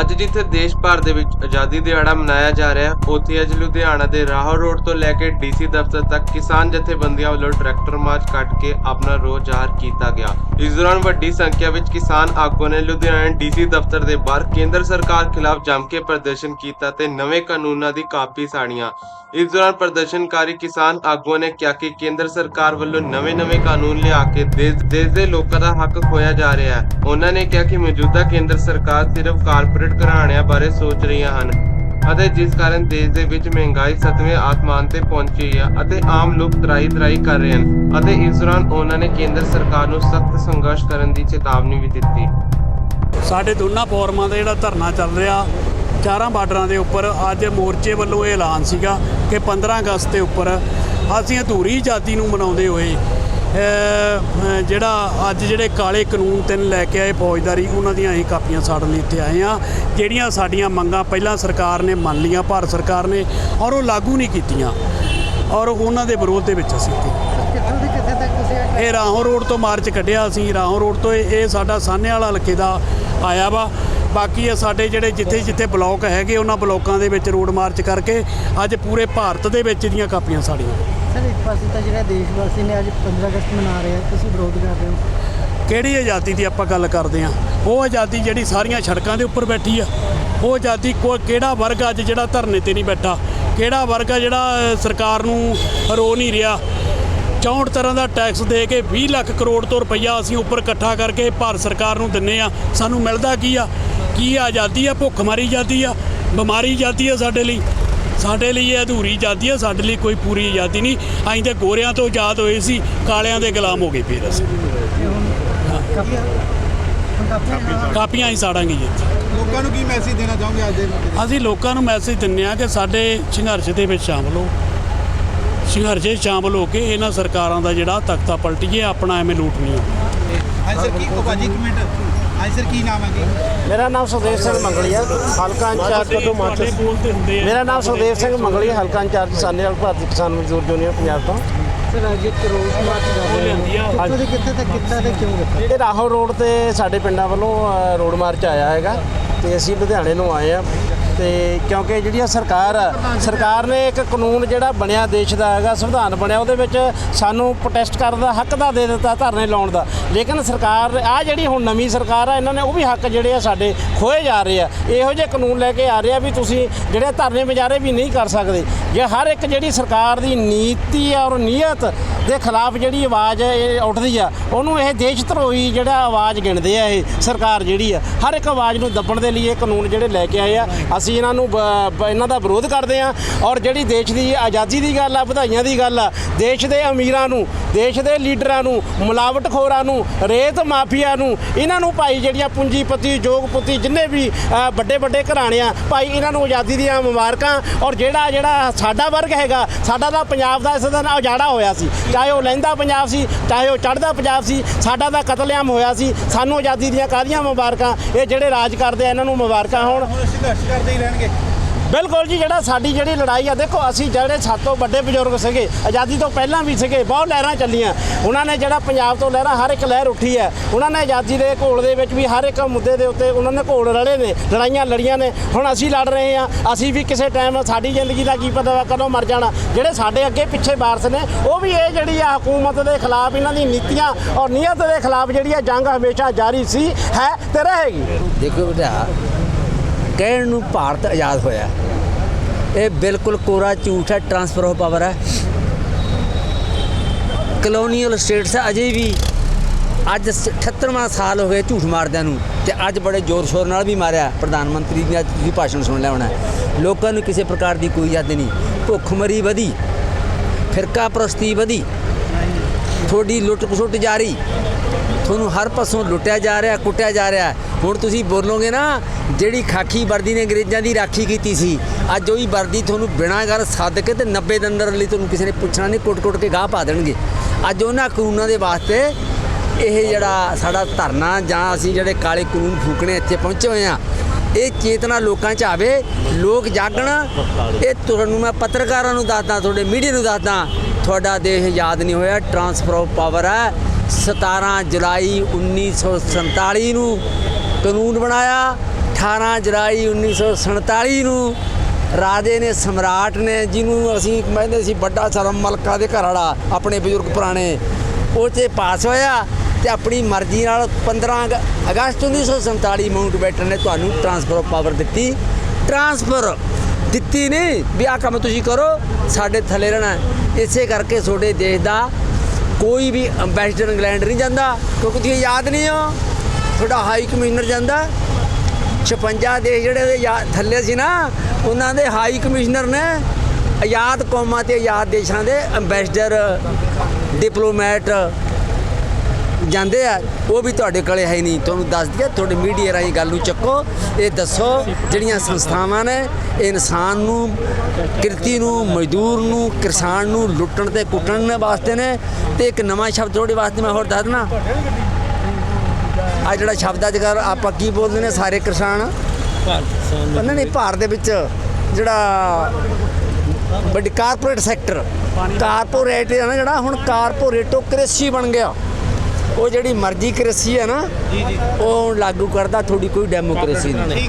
ਅੱਜ ਜਿੱਥੇ ਦੇਸ਼ ਭਰ ਦੇ ਵਿੱਚ ਆਜ਼ਾਦੀ ਦਿਹਾੜਾ ਮਨਾਇਆ ਜਾ ਰਿਹਾ, ਉੱਥੇ ਅੱਜ ਲੁਧਿਆਣਾ ਦੇ ਰਾਹੋਂ ਰੋਡ ਤੋਂ ਲੈ ਕੇ ਡੀਸੀ ਦਫ਼ਤਰ ਤੱਕ ਕਿਸਾਨ ਜਥੇਬੰਦੀਆਂ ਵੱਲੋਂ ਟਰੈਕਟਰ ਮਾਰਚ ਕੱਢ ਕੇ ਆਪਣਾ ਰੋਸ ਜ਼ਾਹਰ ਕੀਤਾ ਗਿਆ। ਇਸ ਦੌਰਾਨ ਵੱਡੀ ਸੰਖਿਆ ਵਿੱਚ ਕਿਸਾਨ ਆਗੂਆਂ ਨੇ ਲੁਧਿਆਣਾ ਡੀਸੀ ਦਫ਼ਤਰ ਦੇ ਬਾਹਰ ਕੇਂਦਰ ਸਰਕਾਰ ਖਿਲਾਫ ਜੰਮ ਕੇ ਪ੍ਰਦਰਸ਼ਨ ਕੀਤਾ ਤੇ ਨਵੇਂ ਕਾਨੂੰਨਾਂ ਦੀ ਕਾਪੀ ਸਾੜੀਆਂ। ਇਸ ਦੌਰਾਨ ਪ੍ਰਦਰਸ਼ਨਕਾਰੀ ਕਿਸਾਨ ਆਗੂਆਂ ਨੇ ਕਿਹਾ ਕਿ ਕੇਂਦਰ ਸਰਕਾਰ ਵੱਲੋਂ ਨਵੇਂ-ਨਵੇਂ ਕਾਨੂੰਨ ਲਿਆ ਕੇ ਦੇਸ਼ ਦੇਸ਼ ਦੇ ਲੋਕਾਂ ਦਾ ਹੱਕ ਖੋਇਆ ਜਾ ਰਿਹਾ ਹੈ। ਉਹਨਾਂ ਨੇ ਕਿਹਾ ਕਿ ਮੌਜੂਦਾ ਕੇਂਦਰ ਸਰਕਾਰ ਸਿਰਫ ਕਾਰਪੋਰੇਟ ਘਰਾਣਿਆਂ ਬਾਰੇ ਸੋਚ ਰਹੀਆਂ ਹਨ ਅਤੇ ਜਿਸ ਕਾਰਨ ਦੇਸ਼ ਦੇ ਵਿੱਚ ਮਹਿੰਗਾਈ ਸਤਵੇਂ ਆਸਮਾਨ ਤੇ ਪਹੁੰਚੀ ਹੈ ਅਤੇ ਆਮ ਲੋਕ ਤਰਾਈ ਤਰਾਈ ਕਰ ਰਹੇ ਹਨ ਅਤੇ ਇਸ ਦੌਰਾਨ ਉਹਨਾਂ ਨੇ ਕੇਂਦਰ ਸਰਕਾਰ ਨੂੰ ਸਖਤ ਸੰਘਰਸ਼ ਕਰਨ ਦੀ ਚੇਤਾਵਨੀ ਵੀ ਦਿੱਤੀ। ਸਾਡੇ ਦੋਨਾਂ ਫੋਰਮਾਂ ਦਾ ਜਿਹੜਾ ਧਰਨਾ ਚੱਲ ਰਿਹਾ, ਚਾਰਾਂ ਬਾਰਡਰਾਂ ਦੇ ਉੱਪਰ ਅੱਜ ਮੋਰਚੇ ਵੱਲੋਂ ਇਹ ਐਲਾਨ ਸੀਗਾ ਕਿ 15 ਅਗਸਤ ਦੇ ਉੱਪਰ ਅਸੀਂ ਅਧੂਰੀ ਜਾਤੀ ਨੂੰ ਮਨਾਉਂਦੇ ਹੋਏ ਜਿਹੜਾ ਅੱਜ ਜਿਹੜੇ ਕਾਲੇ ਕਾਨੂੰਨ ਤਿੰਨ ਲੈ ਕੇ ਆਏ ਫੌਜਦਾਰੀ, ਉਹਨਾਂ ਦੀਆਂ ਅਸੀਂ ਕਾਪੀਆਂ ਸਾੜਨ ਲਈ ਇੱਥੇ ਆਏ ਆ ਜਿਹੜੀਆਂ ਸਾਡੀਆਂ ਮੰਗਾਂ ਪਹਿਲਾਂ ਸਰਕਾਰ ਨੇ ਮੰਨ ਲਈਆਂ, ਭਾਰਤ ਸਰਕਾਰ ਨੇ, ਔਰ ਉਹ ਲਾਗੂ ਨਹੀਂ ਕੀਤੀਆਂ। ਔਰ ਉਹਨਾਂ ਦੇ ਵਿਰੋਧ ਦੇ ਵਿੱਚ ਅਸੀਂ ਇੱਥੇ ਇਹ ਰਾਹੋਂ ਰੋਡ ਤੋਂ ਮਾਰਚ ਕੱਢਿਆ ਅਸੀਂ, ਰਾਹੋਂ ਰੋਡ ਤੋਂ ਇਹ ਇਹ ਸਾਡਾ ਸਾਹਨੇ ਵਾਲਾ ਹਲਕੇ ਦਾ ਆਇਆ ਵਾ। ਬਾਕੀ ਇਹ ਸਾਡੇ ਜਿਹੜੇ ਜਿੱਥੇ ਜਿੱਥੇ ਬਲਾਕ ਹੈਗੇ, ਉਹਨਾਂ ਬਲਾਕਾਂ ਦੇ ਵਿੱਚ ਰੋਡ ਮਾਰਚ ਕਰਕੇ ਅੱਜ ਪੂਰੇ ਭਾਰਤ ਦੇ ਵਿੱਚ ਦੀਆਂ ਕਾਪੀਆਂ ਸਾੜੀਆਂ। ਸਰ, ਇੱਕ ਪਾਸੇ ਤਾਂ ਜਿਹੜਾ ਦੇਸ਼ ਵਾਸੀ ਨੇ ਅੱਜ 15 ਅਗਸਤ ਮਨਾ ਰਹੇ ਆ, ਤੁਸੀਂ ਵਿਰੋਧ ਕਰ ਰਹੇ ਹੋ। ਕਿਹੜੀ ਆਜ਼ਾਦੀ ਦੀ ਆਪਾਂ ਗੱਲ ਕਰਦੇ ਆ ਉਹ ਆਜ਼ਾਦੀ ਜਿਹੜੀ ਸਾਰੀਆਂ ਸੜਕਾਂ ਦੇ ਉੱਪਰ ਬੈਠੀ ਆ। ਉਹ ਆਜ਼ਾਦੀ ਕੋਈ ਕਿਹੜਾ ਵਰਗ ਅੱਜ ਜਿਹੜਾ ਧਰਨੇ ਤੇ ਨਹੀਂ ਬੈਠਾ? ਕਿਹੜਾ ਵਰਗ ਆ ਜਿਹੜਾ ਸਰਕਾਰ ਨੂੰ ਰੋ ਨਹੀਂ ਰਿਹਾ? 64 ਤਰ੍ਹਾਂ ਦਾ ਟੈਕਸ ਦੇ ਕੇ 20 ਲੱਖ ਕਰੋੜ ਤੋਂ ਰੁਪਈਆ ਅਸੀਂ ਉੱਪਰ ਇਕੱਠਾ ਕਰਕੇ ਭਾਰਤ ਸਰਕਾਰ ਨੂੰ ਦਿੰਨੇ ਆ। ਸਾਨੂੰ ਮਿਲਦਾ ਕੀ ਆ? ਕੀ ਆਜ਼ਾਦੀ ਆ? ਭੁੱਖਮਰੀ ਆਜ਼ਾਦੀ ਆ? ਬਿਮਾਰੀ ਆਜ਼ਾਦੀ ਆ ਸਾਡੇ ਲਈ? ਸਾਡੇ ਲਈ ਇਹ ਅਧੂਰੀ ਆਜ਼ਾਦੀ ਆ ਸਾਡੇ ਲਈ ਕੋਈ ਪੂਰੀ ਆਜ਼ਾਦੀ ਨਹੀਂ। ਅਸੀਂ ਤੇ ਗੋਰਿਆਂ ਤੋਂ ਆਜ਼ਾਦ ਹੋਏ ਸੀ ਕਾਲਿਆਂ ਦੇ ਗੁਲਾਮ ਹੋ ਗਏ ਫਿਰ ਅਸੀਂ। ਕਾਪੀਆਂ ਹੀ ਸਾੜਾਂਗੇ ਜੀ। ਲੋਕਾਂ ਨੂੰ ਕੀ ਮੈਸੇਜ ਦੇਣਾ ਚਾਹੋਗੇ ਅੱਜ ਦੇ ਅਸੀਂ ਲੋਕਾਂ ਨੂੰ ਮੈਸੇਜ ਦਿੰਨੇ ਆ ਕਿ ਸਾਡੇ ਸੰਘਰਸ਼ ਦੇ ਵਿੱਚ ਸ਼ਾਮਲ ਹੋ। ਸੰਘਰਸ਼ ਸ਼ਾਮਲ ਹੋ ਕੇ ਇਹਨਾਂ ਸਰਕਾਰਾਂ ਦਾ ਜਿਹੜਾ ਤਖਤਾ ਪਲਟੀਏ ਆਪਣਾ ਐਵੇਂ ਲੂਟ ਨਹੀਂ ਹਾਂਜੀ ਸਰ ਕੀ ਕੋ ਭਾਜੀ ਇੱਕ ਮਿੰਟ। ਹਾਂਜੀ ਸਰ ਕੀ ਨਾਮ ਹੈ ਜੀ? ਮੇਰਾ ਨਾਮ ਸੁਖਦੇਵ ਸਿੰਘ ਮੰਗਲੀਆ ਹਲਕਾ ਇੰਚਾਰਜ ਕਦੋਂ ਆ। ਮੇਰਾ ਨਾਮ ਸੁਖਦੇਵ ਸਿੰਘ ਮੰਗਲੀਆ ਹਲਕਾ ਇੰਚਾਰਜ ਸਾਨੇਵਾਲ ਭਾਰਤੀ ਕਿਸਾਨ ਮਜ਼ਦੂਰ ਯੂਨੀਅਨ ਪੰਜਾਬ ਤੋਂ। ਸਰ ਅੱਜ ਇੱਕ ਰੋਸ ਮਾਰਚ ਕਰ ਰਹੇ। ਹੋ। ਕਿੱਥੋਂ ਕਿੱਥੇ ਤੱਕ ਕੀਤਾ ਤੇ ਕਿਉਂ ਕੀਤਾ ਇਹ ਰਾਹੋਂ ਰੋਡ ਤੇ ਸਾਡੇ ਪਿੰਡਾਂ ਵੱਲੋਂ ਅ, ਰੋਡ ਮਾਰਚ ਆਇਆ ਹੈਗਾ ਤੇ ਅਸੀਂ ਲੁਧਿਆਣੇ ਨੂੰ ਆਏ ਆ ਤੇ ਕਿਉਂਕਿ ਜਿਹੜੀ ਆ ਸਰਕਾਰ ਆ, ਸਰਕਾਰ ਨੇ ਇੱਕ ਕਾਨੂੰਨ ਜਿਹੜਾ ਬਣਿਆ ਦੇਸ਼ ਦਾ ਹੈਗਾ, ਸੰਵਿਧਾਨ ਬਣਿਆ, ਉਹਦੇ ਵਿੱਚ ਸਾਨੂੰ ਪ੍ਰੋਟੈਸਟ ਕਰਨ ਦਾ ਹੱਕ ਦਾ ਦੇ ਦਿੱਤਾ, ਧਰਨੇ ਲਾਉਣ ਦਾ। ਲੇਕਿਨ ਸਰਕਾਰ ਆ ਜਿਹੜੀ ਹੁਣ ਨਵੀਂ ਸਰਕਾਰ ਆ, ਇਹਨਾਂ ਨੇ ਉਹ ਵੀ ਹੱਕ ਜਿਹੜੇ ਆ ਸਾਡੇ ਖੋਏ ਜਾ ਰਹੇ ਆ। ਇਹੋ ਜਿਹੇ ਕਾਨੂੰਨ ਲੈ ਕੇ ਆ ਰਹੇ ਆ ਵੀ ਤੁਸੀਂ ਜਿਹੜੇ ਧਰਨੇ ਮੁਜ਼ਾਹਰੇ ਵੀ ਨਹੀਂ ਕਰ ਸਕਦੇ। ਜੇ ਹਰ ਇੱਕ ਜਿਹੜੀ ਸਰਕਾਰ ਦੀ ਨੀਤੀ ਔਰ ਨੀਅਤ ਦੇ ਖਿਲਾਫ ਜਿਹੜੀ ਆਵਾਜ਼ ਇਹ ਉੱਠਦੀ ਆ, ਉਹਨੂੰ ਇਹ ਦੇਸ਼ ਧਰੋਹੀ ਜਿਹੜਾ ਆਵਾਜ਼ ਗਿਣਦੇ ਆ ਇਹ ਸਰਕਾਰ ਜਿਹੜੀ ਆ, ਹਰ ਇੱਕ ਆਵਾਜ਼ ਨੂੰ ਦੱਬਣ ਦੇ ਲਈ ਇਹ ਕਾਨੂੰਨ ਜਿਹੜੇ ਲੈ ਕੇ ਆਏ ਆ, ਅਸੀਂ ਅਸੀਂ ਇਹਨਾਂ ਨੂੰ ਬ- ਇਹਨਾਂ ਦਾ ਵਿਰੋਧ ਕਰਦੇ ਆ ਔਰ ਜਿਹੜੀ ਦੇਸ਼ ਦੀ ਆਜ਼ਾਦੀ ਦੀ ਗੱਲ ਆ, ਵਧਾਈਆਂ ਦੀ ਗੱਲ ਆ, ਦੇਸ਼ ਦੇ ਅਮੀਰਾਂ ਨੂੰ, ਦੇਸ਼ ਦੇ ਲੀਡਰਾਂ ਨੂੰ, ਮਿਲਾਵਟਖੋਰਾਂ ਨੂੰ, ਰੇਤ ਮਾਫੀਆ ਨੂੰ, ਇਹਨਾਂ ਨੂੰ ਭਾਈ ਜਿਹੜੀਆਂ ਪੂੰਜੀਪਤੀ ਯੋਗਪਤੀ ਜਿੰਨੇ ਵੀ ਵੱਡੇ ਵੱਡੇ ਘਰਾਣੇ ਆ, ਭਾਈ ਇਹਨਾਂ ਨੂੰ ਆਜ਼ਾਦੀ ਦੀਆਂ ਮੁਬਾਰਕਾਂ ਔਰ ਜਿਹੜਾ ਜਿਹੜਾ ਸਾਡਾ ਵਰਗ ਹੈਗਾ, ਸਾਡਾ ਤਾਂ ਪੰਜਾਬ ਦਾ ਇਸ ਦਿਨ ਉਜਾੜਾ ਹੋਇਆ ਸੀ। ਚਾਹੇ ਉਹ ਲਹਿੰਦਾ ਪੰਜਾਬ ਸੀ, ਚਾਹੇ ਉਹ ਚੜ੍ਹਦਾ ਪੰਜਾਬ ਸੀ, ਸਾਡਾ ਤਾਂ ਕਤਲੇਆਮ ਹੋਇਆ ਸੀ। ਸਾਨੂੰ ਆਜ਼ਾਦੀ ਦੀਆਂ ਕਾਹਦੀਆਂ ਮੁਬਾਰਕਾਂ? ਇਹ ਜਿਹੜੇ ਰਾਜ ਕਰਦੇ ਆ, ਇਹਨਾਂ ਨੂੰ ਮੁਬਾਰਕਾਂ ਹੋਣ। ਸੰਘਰਸ਼ ਕਰਦੇ ਹੀ ਰਹਿਣਗੇ। ਬਿਲਕੁਲ ਜੀ ਜਿਹੜਾ ਸਾਡੀ ਜਿਹੜੀ ਲੜਾਈ ਆ ਦੇਖੋ ਅਸੀਂ ਜਿਹੜੇ ਸਾਤੋਂ ਵੱਡੇ ਬਜ਼ੁਰਗ ਸੀਗੇ ਆਜ਼ਾਦੀ ਤੋਂ ਪਹਿਲਾਂ ਵੀ ਸੀਗੇ ਬਹੁਤ ਲਹਿਰਾਂ ਚੱਲੀਆਂ। ਉਹਨਾਂ ਨੇ ਜਿਹੜਾ ਪੰਜਾਬ ਤੋਂ ਲਹਿਰਾਂ ਹਰ ਇੱਕ ਲਹਿਰ ਉੱਠੀ ਹੈ। ਉਹਨਾਂ ਨੇ ਆਜ਼ਾਦੀ ਦੇ ਘੋਲ ਦੇ ਵਿੱਚ ਵੀ ਹਰ ਇੱਕ ਮੁੱਦੇ ਦੇ ਉੱਤੇ ਉਹਨਾਂ ਨੇ ਘੋਲ ਰਲੇ ਨੇ ਲੜਾਈਆਂ ਲੜੀਆਂ ਨੇ। ਹੁਣ ਅਸੀਂ ਲੜ ਰਹੇ ਹਾਂ ਅਸੀਂ ਵੀ ਕਿਸੇ ਟਾਈਮ ਸਾਡੀ ਜ਼ਿੰਦਗੀ ਦਾ ਕੀ ਪਤਾ ਵਾ ਕਦੋਂ ਮਰ ਜਾਣਾ। ਜਿਹੜੇ ਸਾਡੇ ਅੱਗੇ ਪਿੱਛੇ ਵਾਰਸ ਨੇ ਉਹ ਵੀ ਇਹ ਜਿਹੜੀ ਆ ਹਕੂਮਤ ਦੇ ਖਿਲਾਫ ਇਹਨਾਂ ਦੀ ਨੀਤੀਆਂ ਔਰ ਨੀਅਤ ਦੇ ਖਿਲਾਫ ਜਿਹੜੀ ਆ ਜੰਗ ਹਮੇਸ਼ਾ ਜਾਰੀ ਸੀ ਹੈ ਤੇ ਰਹੇਗੀ। ਦੇਖੋ ਬੇਟਾ ਕਹਿਣ ਨੂੰ ਭਾਰਤ ਆਜ਼ਾਦ ਹੋਇਆ ਇਹ ਬਿਲਕੁਲ ਕੋਰਾ ਝੂਠ ਹੈ ਟਰਾਂਸਫਰ ਆਫ ਪਾਵਰ ਹੈ। ਕਲੋਨੀਅਲ ਸਟੇਟਸ ਅਜੇ ਵੀ ਅੱਜ 78ਵਾਂ ਸਾਲ ਹੋ ਗਏ ਝੂਠ ਮਾਰਦਿਆਂ ਨੂੰ ਤੇ ਅੱਜ ਬੜੇ ਜ਼ੋਰ ਸ਼ੋਰ ਨਾਲ ਵੀ ਮਾਰਿਆ ਪ੍ਰਧਾਨ ਮੰਤਰੀ ਨੇ ਅੱਜ ਤੁਸੀਂ ਭਾਸ਼ਣ ਸੁਣ ਲਿਆ ਹੋਣਾ ਲੋਕਾਂ ਨੂੰ ਕਿਸੇ ਪ੍ਰਕਾਰ ਦੀ ਕੋਈ ਯਾਦ ਨਹੀਂ। ਭੁੱਖਮਰੀ ਵਧੀ ਫਿਰਕਾ ਪ੍ਰਸਤੀ ਵਧੀ। ਤੁਹਾਡੀ ਲੁੱਟ ਖਸੁੱਟ ਜਾਰੀ। ਤੁਹਾਨੂੰ ਹਰ ਪਾਸੋਂ ਲੁੱਟਿਆ ਜਾ ਰਿਹਾ, ਕੁੱਟਿਆ ਜਾ ਰਿਹਾ। ਹੁਣ ਤੁਸੀਂ ਬੋਲੋਗੇ ਨਾ, ਜਿਹੜੀ ਖਾਕੀ ਵਰਦੀ ਨੇ ਅੰਗਰੇਜ਼ਾਂ ਦੀ ਰਾਖੀ ਕੀਤੀ ਸੀ, ਅੱਜ ਉਹੀ ਵਰਦੀ ਤੁਹਾਨੂੰ ਬਿਨਾਂ ਗੱਲ ਸੱਦ ਕੇ ਤੇ 90 ਦਿਨ ਲਈ ਤੁਹਾਨੂੰ ਕਿਸੇ ਨੇ ਪੁੱਛਣਾ ਨਹੀਂ, ਕੁੱਟ-ਕੁੱਟ ਕੇ ਗਾਹ ਪਾ ਦੇਣਗੇ। ਅੱਜ ਉਹਨਾਂ ਕਾਨੂੰਨਾਂ ਦੇ ਵਾਸਤੇ ਇਹ ਜਿਹੜਾ ਸਾਡਾ ਧਰਨਾ ਜਾਂ ਅਸੀਂ ਜਿਹੜੇ ਕਾਲੇ ਕਾਨੂੰਨ ਫੂਕਣੇ ਇੱਥੇ ਪਹੁੰਚੇ ਹੋਏ ਆ ਇਹ ਚੇਤਨਾ ਲੋਕਾਂ 'ਚ ਆਵੇ, ਲੋਕ ਜਾਗਣ। ਇਹ ਤੁਹਾਨੂੰ ਮੈਂ ਪੱਤਰਕਾਰਾਂ ਨੂੰ ਦੱਸਦਾ, ਤੁਹਾਡੇ ਮੀਡੀਆ ਨੂੰ ਦੱਸਦਾ, ਤੁਹਾਡਾ ਦੇਸ਼ ਯਾਦ ਨਹੀਂ ਹੋਇਆ ਟਰਾਂਸਫਰ ਆਫ ਪਾਵਰ ਹੈ। 17 ਜੁਲਾਈ 1947 ਨੂੰ ਕਾਨੂੰਨ ਬਣਾਇਆ। 18 ਜੁਲਾਈ 1947 ਨੂੰ ਰਾਜੇ ਨੇ, ਸਮਰਾਟ ਨੇ, ਜਿਹਨੂੰ ਅਸੀਂ ਕਹਿੰਦੇ ਸੀ ਵੱਡਾ ਸਰਮ ਮਲਕਾ ਦੇ ਘਰ ਵਾਲਾ, ਆਪਣੇ ਬਜ਼ੁਰਗ ਪੁਰਾਣੇ, ਉਹ 'ਤੇ ਪਾਸ ਹੋਇਆ ਤੇ ਆਪਣੀ ਮਰਜ਼ੀ ਨਾਲ 15 ਅਗ- ਅਗਸਤ 1947 ਮਾਊਂਟ ਬੈਟਨ ਨੇ ਤੁਹਾਨੂੰ ਟਰਾਂਸਫਰ ਆਫ ਪਾਵਰ ਦਿੱਤੀ। ਟਰਾਂਸਫਰ ਦਿੱਤੀ ਨਹੀਂ, ਵੀ ਆਹ ਕੰਮ ਤੁਸੀਂ ਕਰੋ, ਸਾਡੇ ਥੱਲੇ ਰਹਿਣਾ। ਇਸੇ ਕਰਕੇ ਤੁਹਾਡੇ ਦੇਸ਼ ਦਾ ਕੋਈ ਵੀ ਅੰਬੈਸਡਰ ਇੰਗਲੈਂਡ ਨਹੀਂ ਜਾਂਦਾ, ਕਿਉਂਕਿ ਤੁਸੀਂ ਯਾਦ ਨਹੀਂ ਹੋ, ਤੁਹਾਡਾ ਹਾਈ ਕਮਿਸ਼ਨਰ ਜਾਂਦਾ। 56 ਦੇਸ਼ ਜਿਹੜੇ ਦੇ ਥੱਲੇ ਸੀ ਨਾ, ਉਹਨਾਂ ਦੇ ਹਾਈ ਕਮਿਸ਼ਨਰ ਨੇ ਆਜ਼ਾਦ ਕੌਮਾਂ ਤੇ ਆਜ਼ਾਦ ਦੇਸ਼ਾਂ ਦੇ ਅੰਬੈਸਡਰ ਡਿਪਲੋਮੈਟ ਜਾਂਦੇ ਆ। ਉਹ ਵੀ ਤੁਹਾਡੇ ਕੋਲੇ ਹੈ ਹੀ ਨਹੀਂ। ਤੁਹਾਨੂੰ ਦੱਸ ਦਈਏ, ਤੁਹਾਡੇ ਮੀਡੀਆ ਰਾਹੀਂ ਗੱਲ ਨੂੰ ਚੱਕੋ, ਇਹ ਦੱਸੋ ਜਿਹੜੀਆਂ ਸੰਸਥਾਵਾਂ ਨੇ, ਇਹ ਇਨਸਾਨ ਨੂੰ, ਕਿਰਤੀ ਨੂੰ, ਮਜ਼ਦੂਰ ਨੂੰ, ਕਿਸਾਨ ਨੂੰ ਲੁੱਟਣ ਤੇ ਕੁੱਟਣ ਵਾਸਤੇ ਨੇ ਤੇ ਇੱਕ ਨਵਾਂ ਸ਼ਬਦ ਤੁਹਾਡੇ ਵਾਸਤੇ ਮੈਂ ਹੋਰ ਦੱਸ ਦਣਾ ਆ ਜਿਹੜਾ ਸ਼ਬਦ ਅੱਜ ਕੱਲ੍ਹ ਆਪਾਂ ਕੀ ਬੋਲਦੇ ਨੇ? ਸਾਰੇ ਕਿਸਾਨ। ਉਹਨਾਂ ਨੇ ਭਾਰਤ ਦੇ ਵਿੱਚ ਜਿਹੜਾ ਵੱਡੀ ਕਾਰਪੋਰੇਟ ਸੈਕਟਰ ਕਾਰਪੋਰੇਟ ਹੈ ਨਾ ਜਿਹੜਾ ਹੁਣ ਕਾਰਪੋਰੇਟੋਕ੍ਰੇਸੀ ਬਣ ਗਿਆ। ਉਹ ਜਿਹੜੀ ਮਰਜ਼ੀ ਕ੍ਰੇਸੀ ਹੈ ਨਾ ਉਹ ਲਾਗੂ ਕਰਦਾ ਥੋੜੀ ਕੋਈ ਡੈਮੋਕ੍ਰੇਸੀ ਨਹੀਂ।